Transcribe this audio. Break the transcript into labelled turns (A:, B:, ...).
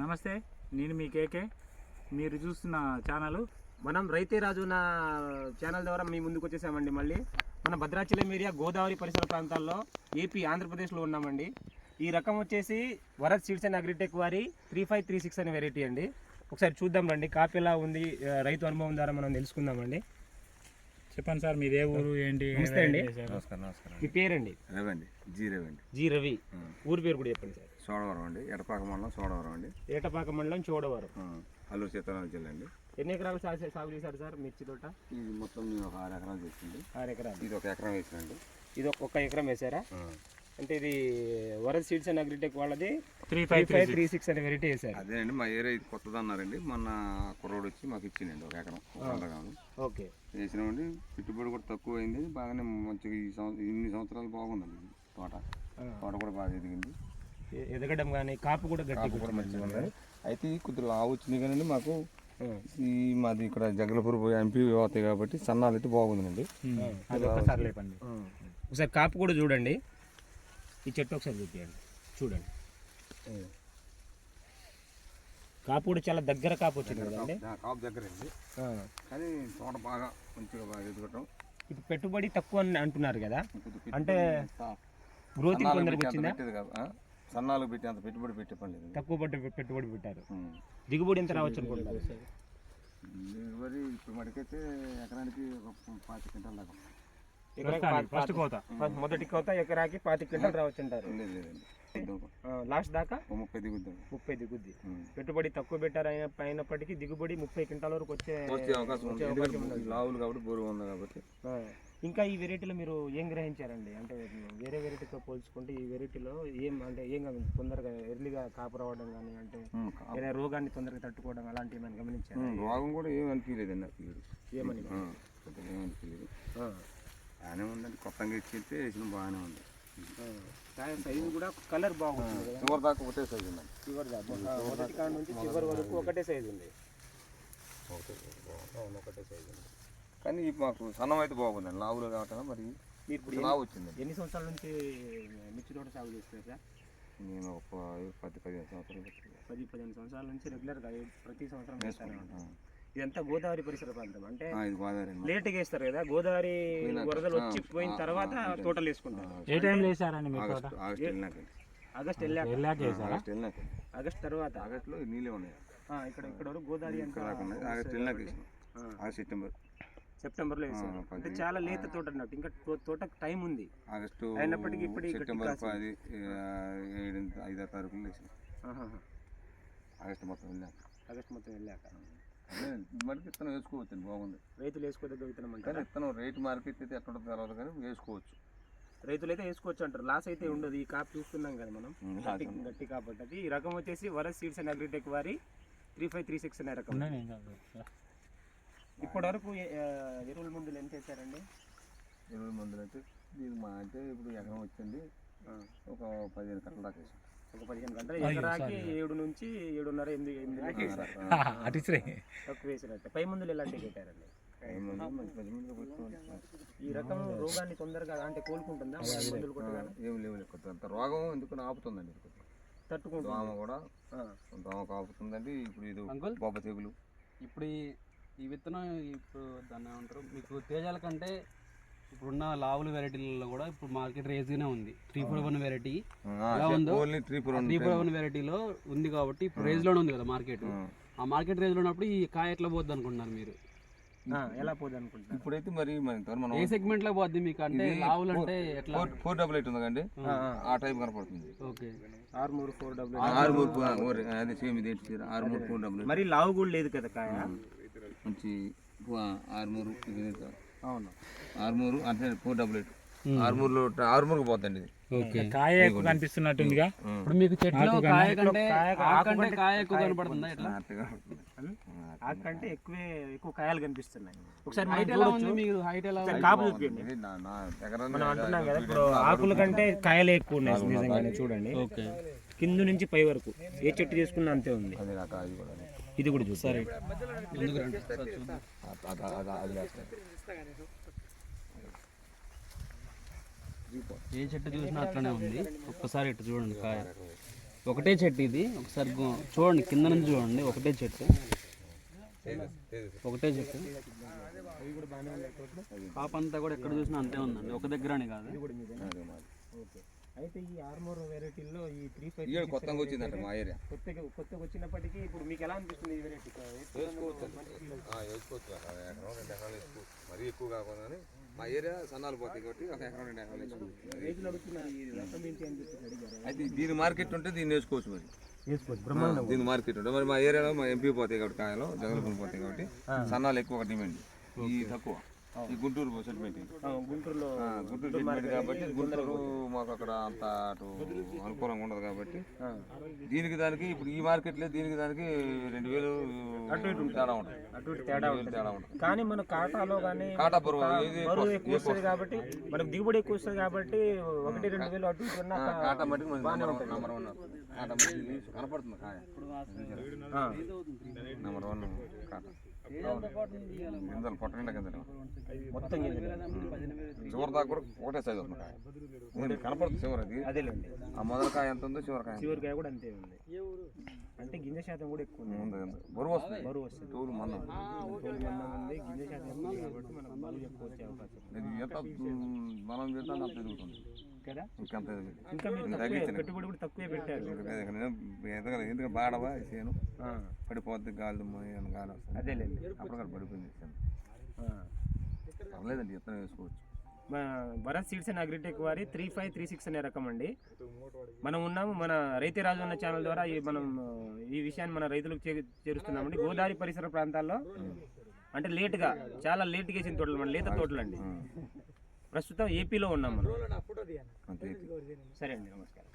A: నమస్తే నేను మీ కేకే. మీరు చూస్తున్న ఛానల్.
B: మనం రైతే రాజు నా ఛానల్ ద్వారా మీ ముందుకు వచ్చేసామండి మళ్ళీ. మన భద్రాచలం ఏరియా గోదావరి పరిసర ప్రాంతాల్లో ఏపీ ఆంధ్రప్రదేశ్లో ఉన్నామండి. ఈ రకం వచ్చేసి వరద్ సీడ్స్ అండ్ అగ్రిటెక్ వారి త్రీ ఫైవ్ త్రీ సిక్స్ అనే వెరైటీ అండి. ఒకసారి చూద్దాం రండి కాపీ ఎలా ఉంది రైతు అనుభవం ద్వారా మనం తెలుసుకుందామండి.
A: చెప్పండి సార్ మీదే ఊరు ఏంటి?
B: నమస్తే అండి.
C: నమస్కారం నమస్కారం.
B: మీ పేరండి?
C: రవి అండి జీ రవి అండి
B: జి రవి. ఊరి పేరు కూడా చెప్పండి సార్.
C: సోడవరం అండి. ఎడపాక మండలం సోడవరం అండి.
B: ఏటపాక మండలం చోడవరం.
C: ఆ, అల్లూరు సీతారామ జిల్లా అండి
B: ఎన్ని ఎకరాలు సాగు సాగు చేశారు సార్ మిర్చి తోట?
C: ఇది మొత్తం నేను ఒక ఆరు ఎకరాలు చేసింది.
B: ఆరు ఎకరాలు.
C: ఇది ఒక ఎకరం వేసినండి.
B: ఇది ఒక- ఒక్క ఎకరం వేసారా అంటే ఇది వరద్ సీడ్స్ అండ్ అగ్రిటెక్ వాళ్ళది
A: three
B: five
A: five three
B: six అనే వెరైటీ వేసారు
C: అదేనండి మా ఏరియా ఇది కొత్తది అన్నారండి మొన్న కుర్రోడు వచ్చి మాకు ఇచ్చిండండి ఒక ఎకరం ఒక వంద గ్రాములు
B: ఓకే.
C: వేసినామండి పెట్టుబడి కూడా తక్కువ అయింది. బాగానే మంచిగా ఈ సంవత్సరం ఇన్ని సంవత్సరాలు బాగుందండి ఇది తోట తోట కూడా బాగా ఎదిగింది.
B: ఎదగడం కానీ కాపు కూడా గట్టి
C: కూడా మంచిగా ఉంది అయితే కొద్దిగా లావు వచ్చింది కానీ మాకు. ఈ మాది ఇక్కడ జగలపూర్ ఎంపీ అవుతాయి కాబట్టి సన్నాలు అయితే బాగుందండి.
A: అది ఒక్కసారి లేపండి.
B: ఒకసారి కాపు కూడా చూడండి. ఈ చెట్టు ఒకసారి చూపించండి చూడండి. కాపు కూడా చాలా దగ్గర కాపు వచ్చింది కదండి.
C: కాపు దగ్గర. కానీ తోట బాగా మంచిగా బాగా ఎదుగటం
B: ఇప్పుడు పెట్టుబడి తక్కువ అని అంటున్నారు కదా. అంటే
C: పెట్టి అంత
B: వచ్చిందా?
C: సన్నాలకు పెట్టి అంత పెట్టుబడి పెట్టే పని లేదు
B: తక్కువ పట్టు పెట్టుబడి పెట్టారు. దిగుబడి ఎంత రావచ్చు అనుకుంటున్నారు
C: దిగుబడి ఇప్పుడు మటుకైతే ఎకరానికి ఒక పాతి క్వింటాల దాకా.
A: ఫస్ట్ కోత.
B: ఫస్ట్ మొదటి కోత ఎకరాకి పాతి క్వింటల్ రావచ్చు అంటారు. లాస్ట్ దాకా?
C: ముప్పై దిగుద్దాం.
B: ముప్పై దిగుద్ది. పెట్టుబడి తక్కువ పెట్టారు అయిన- అయినప్పటికీ దిగుబడి ముప్పై క్వింటాల వరకు వచ్చే
C: అవకాశం ఉంది. లావులు కాబట్టి బోరు ఉంది కాబట్టి.
B: ఇంకా ఈ వెరైటీలో మీరు ఏం గ్రహించారండి? అంటే వేరే వెరైటీతో పోల్చుకుంటే ఈ వెరైటీలో ఏం అంటే ఏం తొందరగా ఎర్లీగా కాపు రావడం కానీ అంటే. వేరే రోగాన్ని తొందరగా తట్టుకోవడం అలాంటివి ఏమైనా గమనించారు?
C: రోగం కూడా ఏం అనిపించలేదండి నాకు.
B: ఏమని?
C: ఆ. బాగానే ఉందండి. కొత్తగా ఇచ్చితే వేసిన బాగానే ఉంది.
B: సైజు కూడా కలర్ బాగుంటుంది కదా.
C: చివరి దాకా ఒకటే సైజు ఉందండి.
B: చివరి దాకా. మొదటి కాడ నుంచి చివరి వరకు ఒకటే సైజు ఉంది. ఒకటే సైజు ఉంది.
C: కానీ ఈ మాకు సన్నం అయితే బాగుందండి. లావులు కావటం మరి
B: మీరు ఇప్పుడు
C: లావు వచ్చిందండి.
B: ఎన్ని సంవత్సరాల నుంచి మిర్చి తోట సాగు చేస్తారు సార్?
C: నేను ఒక పది పదిహేను సంవత్సరాలు.
B: పది పదిహేను సంవత్సరాల నుంచి రెగ్యులర్గా ప్రతి సంవత్సరం వేస్తానే. ఇదంతా గోదావరి పరిసర ప్రాంతం. అంటే. లేట్గా వేస్తారు కదా గోదావరి వరదలు వచ్చి పోయిన తర్వాత తోటలు వేసుకుంటారు.
A: ఏ టైంలో వేసారండి మీ తోట?
C: ఆగస్టు ఆగస్టు వెళ్ళినాక
B: ఆగస్ట్ వెళ్ళాక.
A: వెళ్ళాక
C: ఆగస్టు వెళ్ళినాక.
B: ఆగస్ట్ తర్వాత?
C: ఆగస్టులో నీళ్ళే ఉన్నాయి.
B: ఆ, ఇక్కడ ఇక్కడ వరకు గోదావరి
C: ఆగస్టు ఆగస్ట్ సెప్టెంబర్.
B: సెప్టెంబర్లో వేసారు అంటే. చాలా లేత తోట అన్నట్టు. ఇంకా తో- తోటకు టైం ఉంది.
C: ఆగస్టు
B: అయినప్పటికీ ఇప్పుడు
C: సెప్టెంబర్. పది ఆ, ఏడు ఐదో తారీఖులు వేసినాం
B: ఆహాహా.
C: ఆగస్టు మొత్తం వెళ్ళాక.
B: ఆగస్ట్ మొత్తం వెళ్ళాక.
C: మరి విత్తనం వేసుకోవచ్చు అండి బాగుంది.
B: రైతులు వేసుకోదగ్గ విత్తనం అంటారా?
C: విత్తనం రేటు మార్కెట్ అయితే ఎక్కడ తర్వాత కానీ వేసుకోవచ్చు.
B: రైతులు అయితే వేసుకోవచ్చు అంటారు. లాస్ అయితే ఉండదు. ఈ కాపు చూస్తున్నాం కదా మనం. గట్టి గట్టి ఈ రకం వచ్చేసి వరస్ సీడ్స్ అండ్ అగ్రిటెక్ వారి త్రీ ఫైవ్ త్రీ సిక్స్ అనే రకం. ఇప్పటి వరకు ఎరువుల మందులు ఎంత వేసారండి?
C: ఎరువుల మందులు అయితే దీని మా అంటే ఇప్పుడు ఎకరం వచ్చింది. ఒక పదిహేను కట్టలు దాకా వేసాం.
B: ఒక పదిహేను గంటలు ఎకరాకి ఏడు నుంచి ఏడున్నర ఎనిమిది ఎనిమిది. తక్కువ వేసినట్టు. పై మందులు ఎలాంటివి పెట్టారండి. ఈ రకం రోగాన్ని తొందరగా అంటే కోలుకుంటుందా? మందులు కొట్టగా
C: ఏం లేవు అంత రోగం ఎందుకు ఆపుతుందండి.
B: తట్టుకుంటుంది.
C: దోమ కూడా
B: ఆ.
C: దోమకు ఆపుతుందండి. ఇప్పుడు ఇది? బొబ్బ తెగులు.
D: ఇప్పుడు ఈ విత్తనం ఇప్పుడు దాన్ని ఏమంటారు? మీకు తేజాల కంటే ఇప్పుడున్న లావుల వెరైటీలలో కూడా ఇప్పుడు మార్కెట్ రేజ్గానే ఉంది. త్రీ ఫోర్ వన్ వెరైటీ ఎలా ఉందో?
C: ఓన్లీ త్రీ ఫోర్
D: వన్ వెరైటీలో ఉంది కాబట్టి ఇప్పుడు రేజ్లోనే ఉంది కదా మార్కెట్. ఆ. మార్కెట్ రేజ్లో ఉన్నప్పుడు ఈ కాయ ఎట్లా పోద్ది అనుకుంటున్నారు మీరు?
B: ఆ, ఎలా పోదు అనుకుంటున్నారు?
C: ఇప్పుడైతే మరి మన
D: ఏ సెగ్మెంట్లో పోద్ది మీకు? అంటే లావులు అంటే ఎట్లా?
C: ఫోర్ డబుల్ ఎయిట్ ఉంది కండి ఆ. టైప్ కనపడుతుంది.
D: ఓకే.
B: ఆరు మూడు ఫోర్ డబ్ల్యూ
C: ఆరు మూడు అదే సేమ్ ఇది? ఆరు మూడు ఫోర్ డబుల్
B: మరి లావు కూడా లేదు కదా కాయ?
C: మంచి ఫో- ఆరు మూడు ఇది ఇది కాదు.
B: అవును.
C: ఆరు మూడు అంటే ఫోర్ డబుల్ ఎయిట్ ఆరు మూడులో ఆరు మూడుకి పోతుంది ఇది.
D: ఓకే.
A: కాయ ఎక్కువ కనిపిస్తున్నట్టుందిగా.
D: ఇప్పుడు మీకు చెట్లో కాయ కంటే ఆకు కంటే కాయ ఎక్కువ కనపడుతుందా
B: ఆకంటే ఎక్కువే ఎక్కువ కాయలు కనిపిస్తున్నాయి. ఒకసారి
D: హైట్ ఎలా. ఉంది మీకు? హైట్ ఎలా
B: కాపు చూపించండి. మనం అంటున్నాం కదా ఇప్పుడు ఆకుల కంటే కాయలే ఎక్కువ ఉన్నాయి నిజంగానే చూడండి.
D: ఓకే.
B: కింద నుంచి పై వరకు ఏ చెట్టు చేసుకున్నా అంతే ఉంది.
C: అది నాకు అది కూడా.
B: ఇది కూడా
C: వేస్తాను.
D: ఏ చెట్టు చూసినా అట్లనే ఉంది. ఒక్కసారి ఇటు చూడండి కాయ. ఒకటే చెట్టు ఇది. ఒకసారి చూడండి కింద నుంచి చూడండి. ఒకటే చెట్టు. ఒకటే చెట్టు. పాప అంతా కూడా ఎక్కడ చూసినా అంతే ఉందండి. ఒక దగ్గర అని కాదు.
B: ఓకే అయితే ఈ ఆర్మోర్ వెరైటీల్లో ఈ త్రీ ఫైవ్
C: ఇయ్యాడు కొత్తగా వచ్చిందంట మా ఏరియా
B: కొత్తగా కొత్తగా వచ్చినప్పటికీ ఇప్పుడు మీకు ఎలా అనిపిస్తుంది ఈ వెరైటీ
C: వేసుకోవచ్చు ఎకరం రెండు ఎకరాలు వేసుకోవచ్చు మరీ ఎక్కువ కాకుండా మా ఏరియా సన్నాలు పోతాయి కాబట్టి ఒక ఎకరం రెండు ఎకరాలు వేసుకోవచ్చు. అయితే దీని మార్కెట్ ఉంటే దీన్ని వేసుకోవచ్చు మరి. దీని మార్కెట్ ఉంటే మరి మా ఏరియాలో మా ఎంపీ పోతాయి కాబట్టి కాయలు జగలపూర్ పోతాయి కాబట్టి సన్నాలు ఎక్కువ డిమాండ్ ఈ తక్కువ. ఈ గుంటూరు సెటిల్మెంట్
B: గుంటూరులో
C: గుంటూరు సెటిల్మెంట్ కాబట్టి గుంటూరు మాకు అక్కడ అంత అటు అనుకూలంగా ఉండదు కాబట్టి దీనికి దానికి ఇప్పుడు ఈ మార్కెట్లో దీనికి దానికి రెండు వేలు తేడా ఉంటుంది.
B: అటు ఇటు తేడా
C: రెండు వేలు తేడా ఉంటుంది.
B: కానీ మన కాటాలో కానీ
C: కాటా బరువు
B: ఎక్కువ వస్తుంది కాబట్టి మనకు దిగుబడి ఎక్కువ వస్తుంది కాబట్టి ఒకటి రెండు వేలు అటు ఇటు ఉన్నా
C: కాటా నెంబర్ నెంబర్ వన్ కాటా మట్టుకు కనపడుతుంది కాయ. నెంబర్ వన్ కాటా. గింజలు పొట్ట నిండా గింజలు.
B: మొత్తం.
C: చివరి దాకా కూడా ఒకటే సైజ్ వస్తుంది కనపడుతుంది చివరి అది
B: అదేలేండి.
C: ఆ మొదల కాయ ఎంత ఉందో చివరి కాయ
B: చివరికాయ కూడా అంతే ఉంది. అంటే గింజ శాతం కూడా ఎక్కువ ఉంది.
C: బరువు వస్తుంది.
B: బరువు వస్తుంది.
C: తోలు మందం.
B: ఉంది గింజ శాతం కాబట్టి బరువు ఎక్కువ వచ్చే అవకాశం
C: ఎంత? మనం తింటే అంత ఎదుగుతుంది
B: కదా?
C: ఇంకెంత ఎదుగుతుంది
B: ఇంకా మీరు తక్కువే. పెట్టుబడి కూడా తక్కువే పెట్టారు.
C: ఎందుకంటే బాడవా? చేను? పడిపోద్ది గాలి గాలి వస్తుంది.
B: అదేలేండి.
C: పడిపోయింది. వేసుకోవచ్చు.
B: భరత్ సీడ్స్ అండ్ అగ్రిటెక్ వారి త్రీ ఫైవ్ త్రీ సిక్స్ అనే రకం అండి. మనం ఉన్నాము మన రైతే రాజు అన్న ఛానల్ ద్వారా ఈ మనం ఈ విషయాన్ని మన రైతులకు చే- చేరుస్తున్నామండి. గోదావరి పరిసర ప్రాంతాల్లో అంటే లేట్గా చాలా లేట్గా వేసిన తోటలు మన లేత తోటలు అండి ప్రస్తుతం ఏపీలో ఉన్నాం మనం. సరే అండి నమస్కారం.